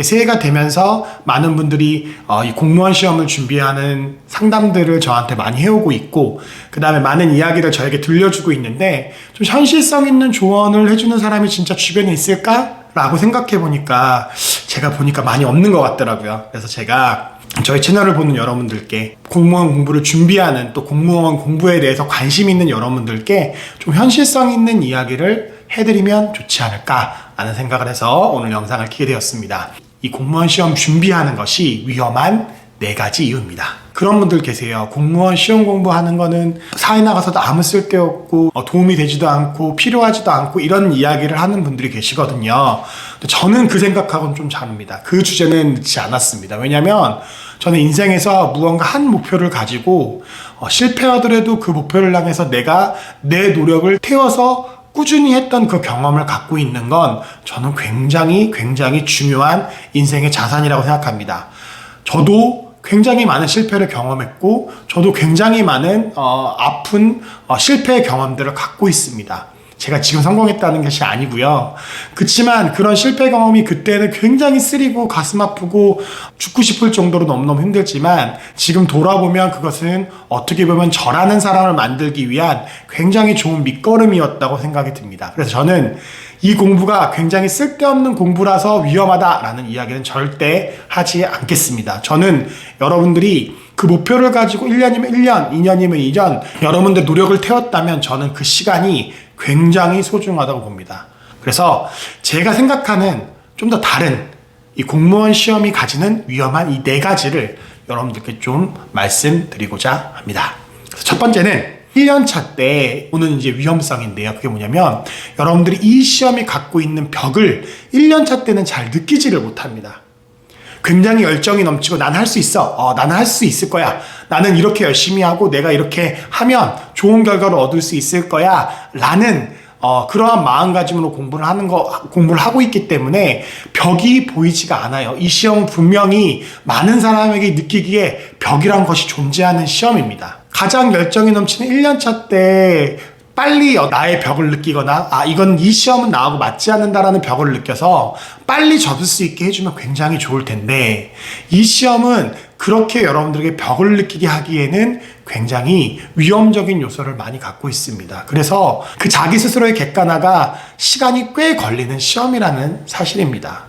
새해가 되면서 많은 분들이 어, 이 공무원 시험을 준비하는 상담들을 저한테 많이 해오고 있고 그 다음에 많은 이야기를 저에게 들려주고 있는데 좀 현실성 있는 조언을 해주는 사람이 진짜 주변에 있을까? 라고 생각해 보니까 제가 보니까 많이 없는 것 같더라고요. 그래서 제가 저희 채널을 보는 여러분들께 공무원 공부를 준비하는 또 공무원 공부에 대해서 관심 있는 여러분들께 좀 현실성 있는 이야기를 해드리면 좋지 않을까 하는 생각을 해서 오늘 영상을 키게 되었습니다. 이 공무원 시험 준비하는 것이 위험한 네 가지 이유입니다. 그런 분들 계세요. 공무원 시험 공부하는 거는 사회 나가서도 아무 쓸데없고 어, 도움이 되지도 않고 필요하지도 않고 이런 이야기를 하는 분들이 계시거든요. 저는 그 생각하고는 좀 다릅니다. 그 주제는 넣지 않았습니다. 왜냐하면 저는 인생에서 무언가 한 목표를 가지고 어, 실패하더라도 그 목표를 향해서 내가 내 노력을 태워서 꾸준히 했던 그 경험을 갖고 있는 건 저는 굉장히 굉장히 중요한 인생의 자산이라고 생각합니다. 저도 굉장히 많은 실패를 경험했고 저도 굉장히 많은 어, 아픈 어, 실패의 경험들을 갖고 있습니다. 제가 지금 성공했다는 것이 아니고요. 그렇지만 그런 실패 경험이 그때는 굉장히 쓰리고 가슴 아프고 죽고 싶을 정도로 너무너무 힘들지만 지금 돌아보면 그것은 어떻게 보면 저라는 사람을 만들기 위한 굉장히 좋은 밑거름이었다고 생각이 듭니다. 그래서 저는 이 공부가 굉장히 쓸데없는 공부라서 위험하다라는 이야기는 절대 하지 않겠습니다. 저는 여러분들이 그 목표를 가지고 1년이면 1년, 2년이면 2년, 여러분들 노력을 태웠다면 저는 그 시간이 굉장히 소중하다고 봅니다. 그래서 제가 생각하는 좀 더 다른 이 공무원 시험이 가지는 위험한 이 네 가지를 여러분들께 좀 말씀드리고자 합니다. 첫 번째는 1년차 때 오는 이제 위험성인데요. 그게 뭐냐면 여러분들이 이 시험이 갖고 있는 벽을 1년차 때는 잘 느끼지를 못합니다. 굉장히 열정이 넘치고 난할수 있어. 어, 나는 할 수 있을 거야. 나는 이렇게 열심히 하고 내가 이렇게 하면 좋은 결과를 얻을 수 있을 거야. 라는 어, 그러한 마음가짐으로 공부를 하는 거, 공부를 하고 있기 때문에 벽이 보이지가 않아요. 이 시험은 분명히 많은 사람에게 느끼기에 벽이란 것이 존재하는 시험입니다. 가장 열정이 넘치는 1년차 때 빨리 어, 나의 벽을 느끼거나 아 이건 이 시험은 나하고 맞지 않는다라는 벽을 느껴서 빨리 접을 수 있게 해주면 굉장히 좋을 텐데 이 시험은 그렇게 여러분들에게 벽을 느끼게 하기에는 굉장히 위험적인 요소를 많이 갖고 있습니다. 그래서 그 자기 스스로의 객관화가 시간이 꽤 걸리는 시험이라는 사실입니다.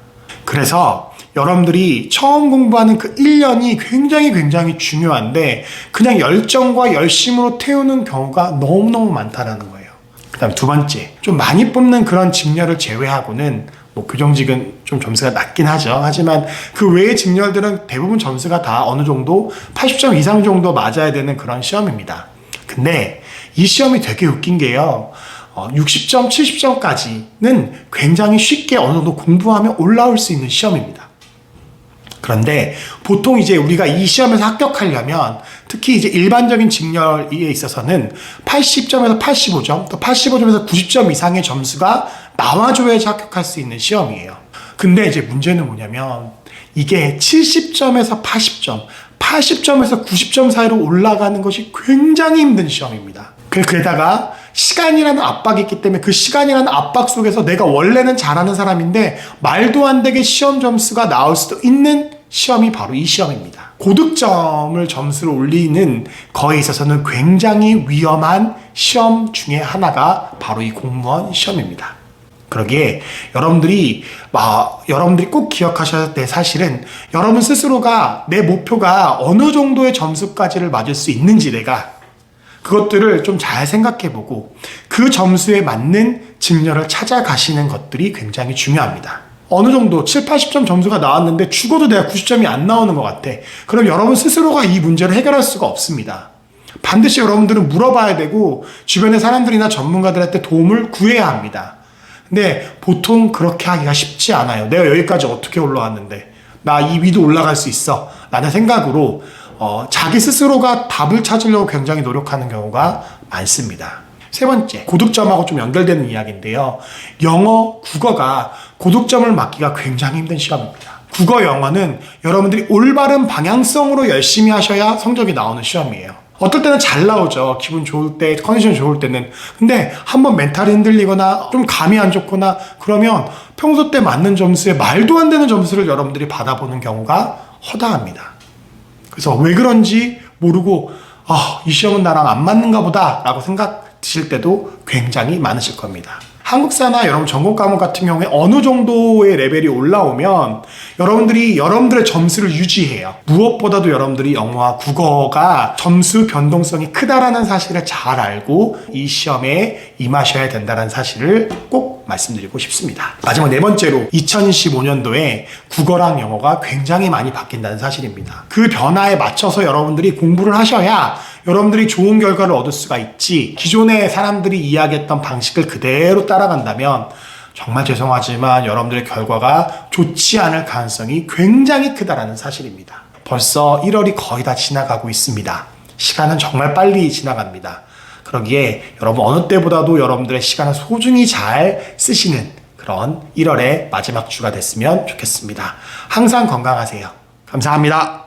그래서 여러분들이 처음 공부하는 그 1년이 굉장히 굉장히 중요한데 그냥 열정과 열심으로 태우는 경우가 너무너무 많다라는 거예요. 그 다음 두 번째, 좀 많이 뽑는 그런 직렬을 제외하고는 뭐 교정직은 좀 점수가 낮긴 하죠. 하지만 그 외의 직렬들은 대부분 점수가 다 어느 정도 80점 이상 정도 맞아야 되는 그런 시험입니다. 근데 이 시험이 되게 웃긴 게요. 어, 60점, 70점까지는 굉장히 쉽게 어느 정도 공부하면 올라올 수 있는 시험입니다. 그런데 보통 이제 우리가 이 시험에서 합격하려면 특히 이제 일반적인 직렬에 있어서는 80점에서 85점, 또 85점에서 90점 이상의 점수가 나와줘야지 합격할 수 있는 시험이에요. 근데 이제 문제는 뭐냐면 이게 70점에서 80점, 80점에서 90점 사이로 올라가는 것이 굉장히 힘든 시험입니다. 그- 게다가 시간이라는 압박이 있기 때문에 그 시간이라는 압박 속에서 내가 원래는 잘하는 사람인데 말도 안 되게 시험 점수가 나올 수도 있는 시험이 바로 이 시험입니다. 고득점을 점수를 올리는 거에 있어서는 굉장히 위험한 시험 중에 하나가 바로 이 공무원 시험입니다. 그러기에 여러분들이 아, 여러분들이 꼭 기억하셔야 될 사실은 여러분 스스로가 내 목표가 어느 정도의 점수까지를 맞을 수 있는지 내가 그것들을 좀 잘 생각해 보고 그 점수에 맞는 직렬을 찾아가시는 것들이 굉장히 중요합니다. 어느 정도 7, 80점 점수가 나왔는데 죽어도 내가 90점이 안 나오는 것 같아. 그럼 여러분 스스로가 이 문제를 해결할 수가 없습니다. 반드시 여러분들은 물어봐야 되고 주변의 사람들이나 전문가들한테 도움을 구해야 합니다. 근데 보통 그렇게 하기가 쉽지 않아요. 내가 여기까지 어떻게 올라왔는데 나 이 위도 올라갈 수 있어 라는 생각으로 어, 자기 스스로가 답을 찾으려고 굉장히 노력하는 경우가 많습니다. 세 번째, 고득점하고 좀 연결되는 이야기인데요. 영어, 국어가 고득점을 맞기가 굉장히 힘든 시험입니다. 국어, 영어는 여러분들이 올바른 방향성으로 열심히 하셔야 성적이 나오는 시험이에요. 어떨 때는 잘 나오죠. 기분 좋을 때, 컨디션 좋을 때는. 근데 한번 멘탈이 흔들리거나 좀 감이 안 좋거나 그러면 평소 때 맞는 점수에 말도 안 되는 점수를 여러분들이 받아보는 경우가 허다합니다. 그래서 왜 그런지 모르고 아, 이 시험은 나랑 안 맞는가 보다 라고 생각 드실 때도 굉장히 많으실 겁니다. 한국사나 여러분 전공 과목 같은 경우에 어느 정도의 레벨이 올라오면 여러분들이 여러분들의 점수를 유지해요. 무엇보다도 여러분들이 영어와 국어가 점수 변동성이 크다라는 사실을 잘 알고 이 시험에 임하셔야 된다는 사실을 꼭 말씀드리고 싶습니다. 마지막 네 번째로 2025년도에 국어랑 영어가 굉장히 많이 바뀐다는 사실입니다. 그 변화에 맞춰서 여러분들이 공부를 하셔야 여러분들이 좋은 결과를 얻을 수가 있지 기존의 사람들이 이야기했던 방식을 그대로 따라간다면 정말 죄송하지만 여러분들의 결과가 좋지 않을 가능성이 굉장히 크다라는 사실입니다. 벌써 1월이 거의 다 지나가고 있습니다. 시간은 정말 빨리 지나갑니다. 그러기에 여러분 어느 때보다도 여러분들의 시간을 소중히 잘 쓰시는 그런 1월의 마지막 주가 됐으면 좋겠습니다. 항상 건강하세요. 감사합니다.